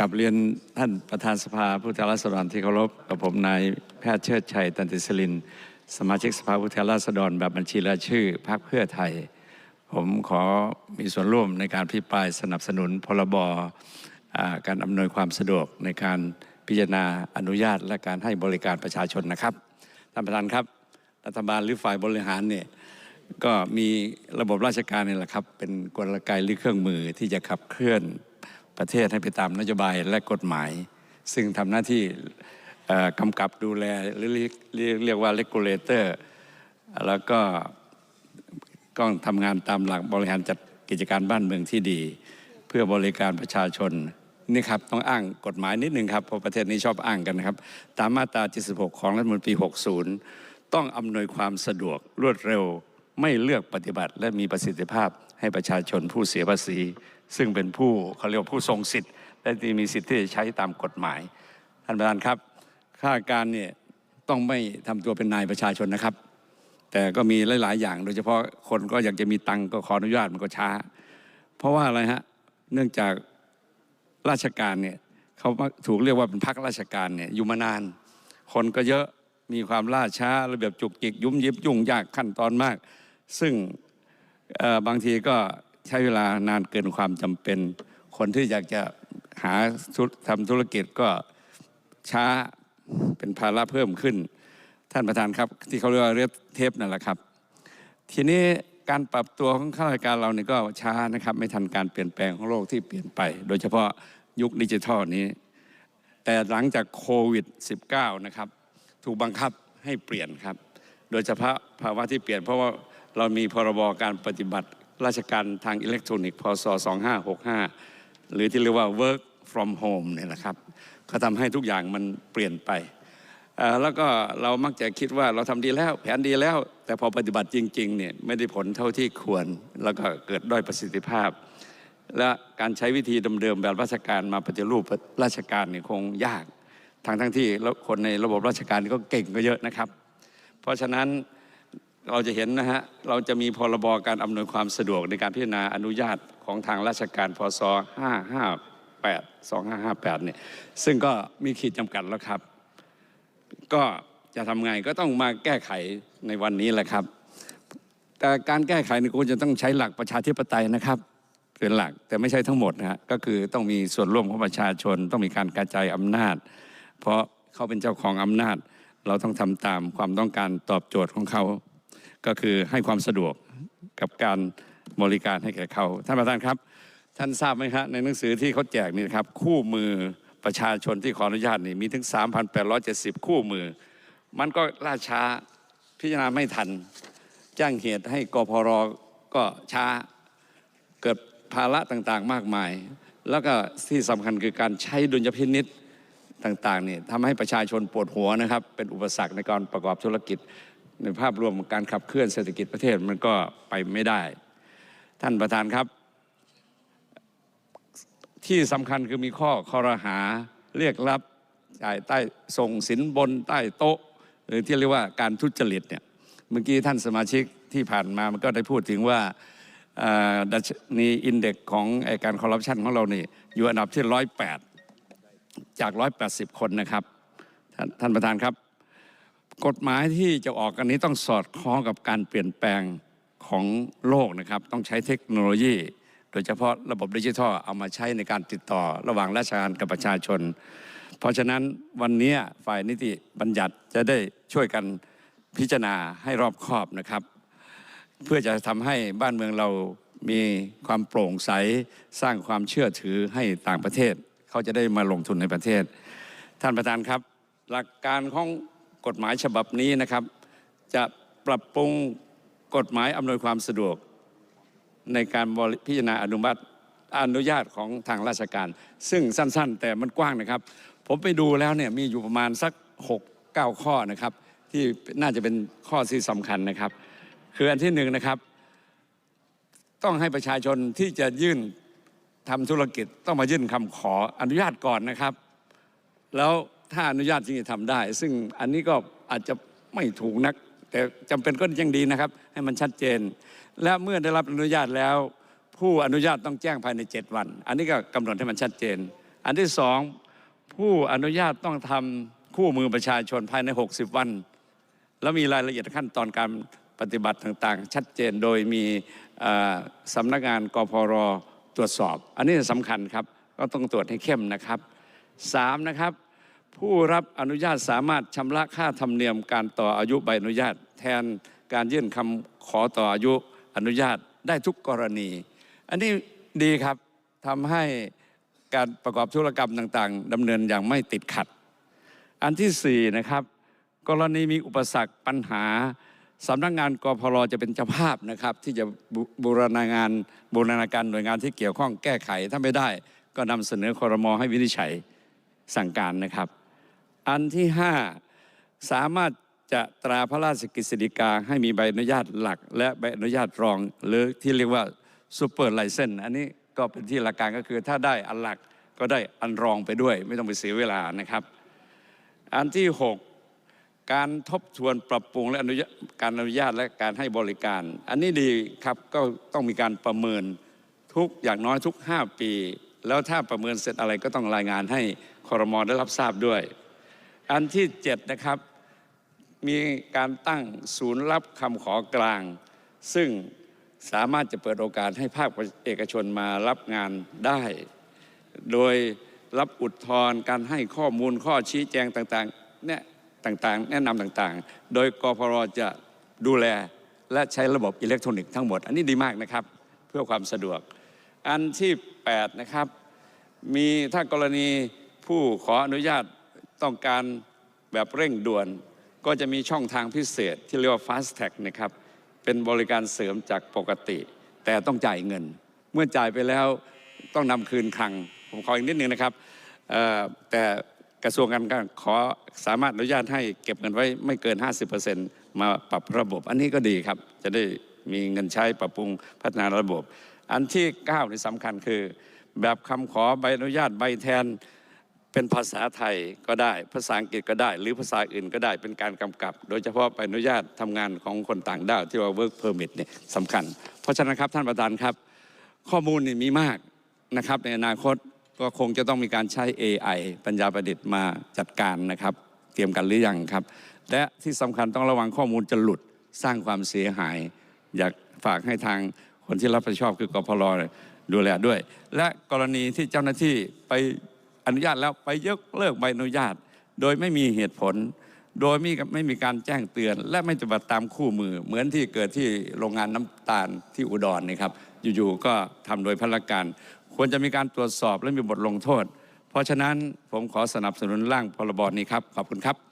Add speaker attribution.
Speaker 1: กับเรียนท่านประธานสภาผู้แทนราษฎรที่เคารพกับผมนายแพทย์เชิดชัยตันติสลิน สมาชิกสภาผู้แทนราษฎรแบบบัญชีรายชื่อพรรคเพื่อไทย ผมขอมีส่วนร่วมในการพิปรายสนับสนุนพรบอ่าการอำนวยความสะดวกในการพิจารณาอนุญาตและการให้บริการประชาชนนะครับท่านประธานครับ รัฐบาลหรือฝ่ายบริหารเนี่ยก็มีระบบราชการนี่แหละครับ เป็นกลไกหรือเครื่องมือที่จะขับเคลื่อน ประเทศให้ไปตามนโยบายและกฎหมาย ซึ่งทำหน้าที่กำกับดูแลหรือเรียกเรียกเรียกว่า regulator แล้วก็ก็ทำงานตามหลักบริหารจัดกิจการบ้านเมืองที่ดี เพื่อบริการประชาชนนี่ครับต้องอ้างกฎหมายนิดนึงครับเพราะประเทศนี้ชอบอ้างกันนะครับ ตามมาตรา 76 ของรัฐธรรมนูญปี60 ต้องอำนวยความสะดวกรวดเร็ว ไม่เลือกปฏิบัติและมีประสิทธิภาพ ให้ประชาชนผู้เสียภาษี ซึ่งเป็นผู้เขาเรียกผู้ทรงสิทธิ์และที่มีสิทธิ์ที่จะใช้ตามกฎหมาย ท่านประธานครับข้าราชการเนี่ยต้องไม่ทำตัวเป็นนายประชาชนนะครับ แต่ก็มีหลาย ๆ อย่าง โดยเฉพาะคนก็อยากจะมีตังก็ขออนุญาตมันก็ช้า เพราะว่าอะไรฮะเนื่องจากราชการเนี่ยเขาถูกเรียกว่าเป็นพักราชการเนี่ยอยู่มานาน คนก็เยอะมีความล่าช้าระเบียบจุกจิก ยุ่มยิบยุ่งยากขั้นตอนมาก ซึ่ง บางทีก็ใช้เวลานานเกินความจำเป็น คนที่อยากจะหาธุรทำธุรกิจก็ช้าเป็นภาระเพิ่มขึ้น ท่านประธานครับ ที่เขาเรียกว่าเรดเทปนั่นแหละครับ ทีนี้การปรับตัวของข้าราชการเราเนี่ยก็ช้านะครับ ไม่ทันการเปลี่ยนแปลงของโลกที่เปลี่ยนไป โดยเฉพาะยุคดิจิทัลนี้ แต่หลังจากโควิด -19 นะครับ ถูกบังคับให้เปลี่ยนครับ โดยเฉพาะภาวะที่เปลี่ยนเพราะว่า เรามีพรบการปฏิบัติราชการทางอิเล็กทรอนิกส์พศ 2565 หรือที่เรียกว่า work from home เนี่ยนะครับ ก็ทำให้ทุกอย่างมันเปลี่ยนไป แล้วก็เรามักจะคิดว่าเราทำดีแล้ว แผนดีแล้ว แต่พอปฏิบัติจริงๆเนี่ยไม่ได้ผลเท่าที่ควร แล้วก็เกิดด้อยประสิทธิภาพ และการใช้วิธีเดิมๆแบบราชการมาปฏิรูปราชการเนี่ยคงยากทางทั้งที่แล้วคนในระบบราชการก็เก่งก็เยอะนะครับ เพราะฉะนั้น เราจะเห็นนะฮะ เราจะมีพรบการอำนวยความสะดวกในการพิจารณาอนุญาตของทางราชการพศ 558 2558 เนี่ย ซึ่งก็มีขีดจำกัดแล้วครับ ก็จะทำไงก็ต้องมาแก้ไขในวันนี้แหละครับ แต่การแก้ไขนี่ควรจะต้องใช้หลักประชาธิปไตยนะครับเป็นหลักแต่ไม่ใช่ทั้งหมดนะฮะก็คือต้องมีส่วนร่วมของประชาชน ต้องมีการกระจายอำนาจ เพราะเขาเป็นเจ้าของอำนาจ เราต้องทำตามความต้องการตอบโจทย์ของเขา ก็คือให้ความสะดวกกับการบริการให้แก่เขาท่านประธานครับ ท่านทราบไหมครับในหนังสือที่เขาแจกนี่ครับ คู่มือประชาชนที่ขออนุญาตนี่มีถึง 3,870 คู่มือ มันก็ล่าช้าพิจารณาไม่ทันแจ้งเหตุให้กพรก็ช้าเกิดภาระต่างๆมากมาย แล้วก็ที่สำคัญคือการใช้ดุลยพินิษต่างๆนี่ทำให้ประชาชนปวดหัวนะครับ เป็นอุปสรรคในการประกอบธุรกิจ ในภาพรวมการขับเคลื่อนเศรษฐกิจประเทศมันก็ไปไม่ได้ ท่านประธานครับ ที่สำคัญคือมีข้อคอรหาเรียกรับจ่ายใต้ส่งสินบนใต้โต๊ะ หรือที่เรียกว่าการทุจริตเนี่ยเมื่อกี้ท่านสมาชิกที่ผ่านมามันก็ได้พูดถึงว่าเอ่อดัชนีอินเด็กซ์ของอการคอร์รัปชันของเรานี่อยู่อันดับที่ร้อยแปดจากร้อยแปดสิบคนนะครับทท่านประธานครับ กฎหมายที่จะออกกันนี้ต้องสอดคล้องกับการเปลี่ยนแปลงของโลกนะครับ ต้องใช้เทคโนโลยี โดยเฉพาะระบบดิจิทัลเอามาใช้ในการติดต่อระหว่างราชการกับประชาชน เพราะฉะนั้นวันนี้ฝ่ายนิติบัญญัติจะได้ช่วยกันพิจารณาให้รอบคอบนะครับ เพื่อจะทำให้บ้านเมืองเรามีความโปร่งใสสร้างความเชื่อถือให้ต่างประเทศ เขาจะได้มาลงทุนในประเทศ ท่านประธานครับ หลักการของ กฎหมายฉบับนี้นะครับ จะปรับปรุงกฎหมายอำนวยความสะดวก ในการพิจารณาอนุมัติอนุญาตของทางราชการ ซึ่งสั้นๆ แต่มันกว้างนะครับ ผมไปดูแล้วเนี่ยมีอยู่ประมาณสัก 6 9 ข้อนะครับ ที่น่าจะเป็นข้อที่สำคัญนะครับ คืออันที่หนึ่งนะครับ ต้องให้ประชาชนที่จะยื่นทำธุรกิจต้องมายื่นคำขออนุญาตก่อนนะครับ แล้ว ถ้าอนุญาตจริงจะทำได้ ซึ่งอันนี้ก็อาจจะไม่ถูกนัก แต่จำเป็นก็ยังดีนะครับ ให้มันชัดเจน และเมื่อได้รับอนุญาตแล้ว ผู้อนุญาตต้องแจ้งภายใน 7 วัน อันนี้ก็กำหนดให้มันชัดเจน อันที่สองผู้อนุญาตต้องทำคู่มือประชาชนภายใน 60 วัน แล้วมีรายละเอียดขั้นตอนการปฏิบัติต่างๆ ชัดเจนโดยมีสำนักงานกพรตรวจสอบ อันนี้สำคัญครับ ก็ต้องตรวจให้เข้มนะครับสามนะครับ ผู้รับอนุญาตสามารถชำระค่าธรรมเนียมการต่ออายุใบอนุญาต แทนการยื่นคำขอต่ออายุอนุญาตได้ทุกกรณี อันนี้ดีครับทำให้การประกอบธุรกรรมต่างๆดำเนินอย่างไม่ติดขัด อันที่สี่นะครับ กรณีมีอุปสรรคปัญหาสำนักงานกพรจะเป็นเจ้าภาพนะครับ ที่จะบูบรณาการบูรณาการหน่วยงานที่เกี่ยวข้องแก้ไขถ้าไม่ได้ ก็นำเสนอคอรมอให้วินิจฉัยสั่งการนะครับ อันที่ห้าสามารถจะตราพระราชกฤษฎีกาให้มีใบอนุญาตหลัก และใบอนุญาตรอง หรือที่เรียกว่าซูเปอร์ไลเซนอันนี้ก็เป็นที่หลักการก็คือถ้าได้อันหลักก็ได้อันรองไปด้วย ไม่ต้องไปเสียเวลานะครับ อันที่ 6 การทบทวนปรับปรุงและอนุญาตการอนุญาตและการให้บริการ อันนี้ดีครับก็ต้องมีการประเมินทุกอย่างน้อยทุก 5 ปี แล้วถ้าประเมินเสร็จอะไรก็ต้องรายงานให้คอรมอได้รับทราบด้วย อันที่7นะครับ มีการตั้งศูนย์รับคำขอกลาง ซึ่งสามารถจะเปิดโอกาสให้ภาคเอกชนมารับงานได้ โดยรับอุทธรณ์การให้ข้อมูลข้อชี้แจงต่างๆเนี่ยต่างๆ แนะนำต่างๆ โดยกพรจะดูแลและใช้ระบบอิเล็กทรอนิกส์ทั้งหมด อันนี้ดีมากนะครับ เพื่อความสะดวก อันที่ 8 นะครับ มีถ้ากรณีผู้ขออนุญาต ต้องการแบบเร่งด่วน ก็จะมีช่องทางพิเศษที่เรียกว่า Fast Tag นะครับ เป็นบริการเสริมจากปกติ แต่ต้องจ่ายเงิน เมื่อจ่ายไปแล้วต้องนำคืนคลัง ผมขออีกนิดนึงนะครับแต่กระทรวงการคลังขอสามารถอนุญาตให้เก็บเงินไว้ไม่เกิน 50%มาปรับระบบ อันนี้ก็ดีครับ จะได้มีเงินใช้ปรับปรุงพัฒนาระบบ อันที่9นี่สำคัญคือ แบบคำขอใบอนุญาตใบแทน เป็นภาษาไทยก็ได้ ภาษาอังกฤษก็ได้ หรือภาษาอื่นก็ได้เป็นการกำกับ โดยเฉพาะใบอนุญาตทำงานของคนต่างด้าวที่ว่า work permit เนี่ยสำคัญ เพราะฉะนั้นครับท่านประธานครับ ข้อมูลนี่มีมากนะครับ ในอนาคตก็คงจะต้องมีการใช้ AI ปัญญาประดิษฐ์มาจัดการนะครับ เตรียมกันหรือยังครับ และที่สำคัญต้องระวังข้อมูลจะหลุดสร้างความเสียหาย อยากฝากให้ทางคนที่รับผิดชอบคือกพลดูแลด้วย และกรณีที่เจ้าหน้าที่ไป อนุญาตแล้วไปยกเลิกใบอนุญาต โดยไม่มีเหตุผล โดยไม่ไม่มีการแจ้งเตือน และไม่ปฏิบัติตามคู่มือ เหมือนที่เกิดที่โรงงานน้ำตาลที่อุดรนี่ครับ อยู่ๆก็ทำโดยพลการ ควรจะมีการตรวจสอบและมีบทลงโทษ เพราะฉะนั้นผมขอสนับสนุนร่างพรบนี้ครับขอบคุณครับ